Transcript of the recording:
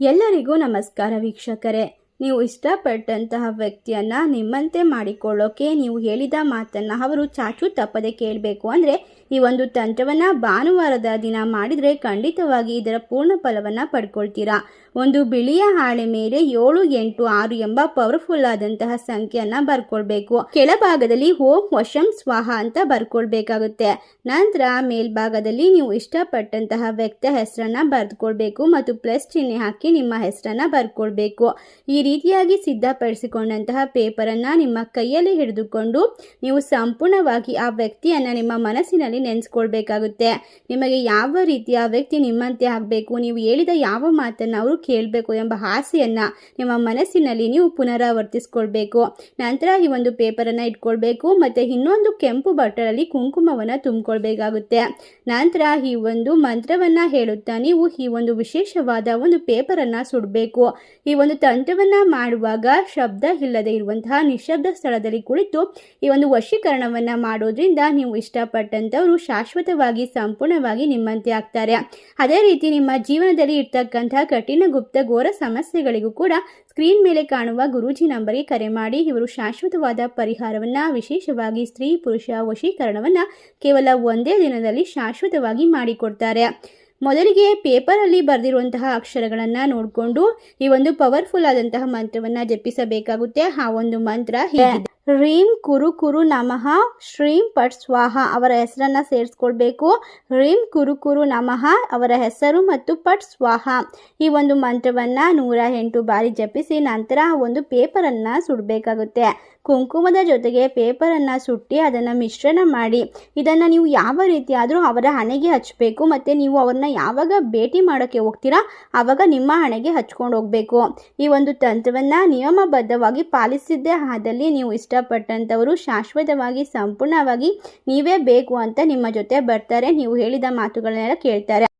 ಎಲ್ಲರಿಗೂ ನಮಸ್ಕಾರ ವೀಕ್ಷಕರೇ. ನೀವು ಇಷ್ಟಪಟ್ಟಂತಹ ವ್ಯಕ್ತಿಯನ್ನು ನಿಮ್ಮಂತೆ ಮಾಡಿಕೊಳ್ಳೋಕೆ ನೀವು ಹೇಳಿದ ಮಾತನ್ನು ಅವರು ಚಾಚು ತಪ್ಪದೆ ಕೇಳಬೇಕು ಅಂದರೆ ಈ ಒಂದು ತಂತ್ರವನ್ನು ಭಾನುವಾರದ ದಿನ ಮಾಡಿದರೆ ಖಂಡಿತವಾಗಿ ಇದರ ಪೂರ್ಣ ಫಲವನ್ನು ಪಡ್ಕೊಳ್ತೀರಾ. ಒಂದು ಬಿಳಿಯ ಹಾಳೆ ಮೇಲೆ ಏಳು, ಎಂಟು, ಆರು ಎಂಬ ಪವರ್ಫುಲ್ ಆದಂತಹ ಸಂಖ್ಯೆಯನ್ನ ಬರ್ಕೊಳ್ಬೇಕು. ಕೆಳಭಾಗದಲ್ಲಿ ಓಂ ವಶಂ ಸ್ವಾಹ ಅಂತ ಬರ್ಕೊಳ್ಬೇಕಾಗುತ್ತೆ. ನಂತರ ಮೇಲ್ಭಾಗದಲ್ಲಿ ನೀವು ಇಷ್ಟಪಟ್ಟಂತಹ ವ್ಯಕ್ತಿಯ ಹೆಸರನ್ನ ಬರೆದುಕೊಳ್ಬೇಕು ಮತ್ತು ಪ್ಲಸ್ ಚಿಹ್ನೆ ಹಾಕಿ ನಿಮ್ಮ ಹೆಸರನ್ನ ಬರ್ಕೊಳ್ಬೇಕು. ಈ ರೀತಿಯಾಗಿ ಸಿದ್ಧಪಡಿಸಿಕೊಂಡಂತಹ ಪೇಪರನ್ನು ನಿಮ್ಮ ಕೈಯಲ್ಲಿ ಹಿಡಿದುಕೊಂಡು ನೀವು ಸಂಪೂರ್ಣವಾಗಿ ಆ ವ್ಯಕ್ತಿಯನ್ನು ನಿಮ್ಮ ಮನಸ್ಸಿನಲ್ಲಿ ನೆನೆಸ್ಕೊಳ್ಬೇಕಾಗುತ್ತೆ. ನಿಮಗೆ ಯಾವ ರೀತಿಯ ವ್ಯಕ್ತಿ ನಿಮ್ಮಂತೆ ಆಗಬೇಕು, ನೀವು ಹೇಳಿದ ಯಾವ ಮಾತನ್ನು ಅವರು ಕೇಳಬೇಕು ಎಂಬ ಆಸೆಯನ್ನು ನಿಮ್ಮ ಮನಸ್ಸಿನಲ್ಲಿ ನೀವು ಪುನರಾವರ್ತಿಸ್ಕೊಳ್ಬೇಕು. ನಂತರ ಈ ಒಂದು ಪೇಪರನ್ನು ಇಟ್ಕೊಳ್ಬೇಕು ಮತ್ತು ಇನ್ನೊಂದು ಕೆಂಪು ಬಟ್ಟಲಲ್ಲಿ ಕುಂಕುಮವನ್ನು ತುಂಬಿಕೊಳ್ಬೇಕಾಗುತ್ತೆ. ನಂತರ ಈ ಒಂದು ಮಂತ್ರವನ್ನು ಹೇಳುತ್ತಾ ನೀವು ಈ ಒಂದು ವಿಶೇಷವಾದ ಒಂದು ಪೇಪರನ್ನು ಸುಡಬೇಕು. ಈ ಒಂದು ತಂತ್ರವನ್ನು ಮಾಡುವಾಗ ಶಬ್ದ ಇಲ್ಲದೆ ಇರುವಂತಹ ನಿಶಬ್ದ ಸ್ಥಳದಲ್ಲಿ ಕುಳಿತು ಈ ಒಂದು ವಶೀಕರಣವನ್ನು ಮಾಡೋದ್ರಿಂದ ನೀವು ಇಷ್ಟಪಟ್ಟಂಥವರು ಶಾಶ್ವತವಾಗಿ ಸಂಪೂರ್ಣವಾಗಿ ನಿಮ್ಮಂತೆ ಆಗ್ತಾರೆ. ಅದೇ ರೀತಿ ನಿಮ್ಮ ಜೀವನದಲ್ಲಿ ಇರ್ತಕ್ಕಂತಹ ಕಠಿಣ ಗುಪ್ತ ಘೋರ ಸಮಸ್ಯೆಗಳಿಗೂ ಕೂಡ ಸ್ಕ್ರೀನ್ ಮೇಲೆ ಕಾಣುವ ಗುರೂಜಿ ನಂಬರಿಗೆ ಕರೆ ಮಾಡಿ, ಇವರು ಶಾಶ್ವತವಾದ ಪರಿಹಾರವನ್ನು, ವಿಶೇಷವಾಗಿ ಸ್ತ್ರೀ ಪುರುಷ ವಶೀಕರಣವನ್ನು ಕೇವಲ ಒಂದೇ ದಿನದಲ್ಲಿ ಶಾಶ್ವತವಾಗಿ ಮಾಡಿಕೊಡ್ತಾರೆ. ಮೊದಲಿಗೆ ಪೇಪರಲ್ಲಿ ಬರೆದಿರುವಂತಹ ಅಕ್ಷರಗಳನ್ನು ನೋಡಿಕೊಂಡು ಈ ಒಂದು ಪವರ್ಫುಲ್ ಆದಂತಹ ಮಂತ್ರವನ್ನು ಜಪಿಸಬೇಕಾಗುತ್ತೆ. ಆ ಒಂದು ಮಂತ್ರ ಹೀಗಿದೆ. ರೀಂ ಕುರು ಕುರು ನಮಃ, ಶ್ರೀಂ ಪಟ್ ಸ್ವಾಹ ಅವರ ಹೆಸರನ್ನು ಸೇರಿಸ್ಕೊಳ್ಬೇಕು ರೀಂ ಕುರು ಕುರು ನಮಃ ಅವರ ಹೆಸರು ಮತ್ತು ಪಟ್ ಸ್ವಾಹ. ಈ ಒಂದು ಮಂತ್ರವನ್ನು ನೂರ ಎಂಟು ಬಾರಿ ಜಪಿಸಿ ನಂತರ ಒಂದು ಪೇಪರನ್ನು ಸುಡಬೇಕಾಗುತ್ತೆ. ಕುಂಕುಮದ ಜೊತೆಗೆ ಪೇಪರನ್ನು ಸುಟ್ಟಿ ಅದನ್ನು ಮಿಶ್ರಣ ಮಾಡಿ. ಇದನ್ನು ನೀವು ಯಾವ ರೀತಿಯಾದರೂ ಅವರ ಹಣೆಗೆ ಹಚ್ಚಬೇಕು ಮತ್ತು ನೀವು ಅವ್ರನ್ನ ಯಾವಾಗ ಭೇಟಿ ಮಾಡೋಕ್ಕೆ ಹೋಗ್ತೀರಾ ಆವಾಗ ನಿಮ್ಮ ಹಣೆಗೆ ಹಚ್ಕೊಂಡು ಹೋಗಬೇಕು. ಈ ಒಂದು ತಂತ್ರವನ್ನು ನಿಯಮಬದ್ಧವಾಗಿ ಪಾಲಿಸಿದ್ದೇ ಆದಲ್ಲಿ ನೀವು ಇಷ್ಟಪಟ್ಟಂಥವರು ಶಾಶ್ವತವಾಗಿ ಸಂಪೂರ್ಣವಾಗಿ ನೀವೇ ಬೇಕು ಅಂತ ನಿಮ್ಮ ಜೊತೆ ಬರ್ತಾರೆ. ನೀವು ಹೇಳಿದ ಮಾತುಗಳನ್ನೆಲ್ಲ ಕೇಳ್ತಾರೆ.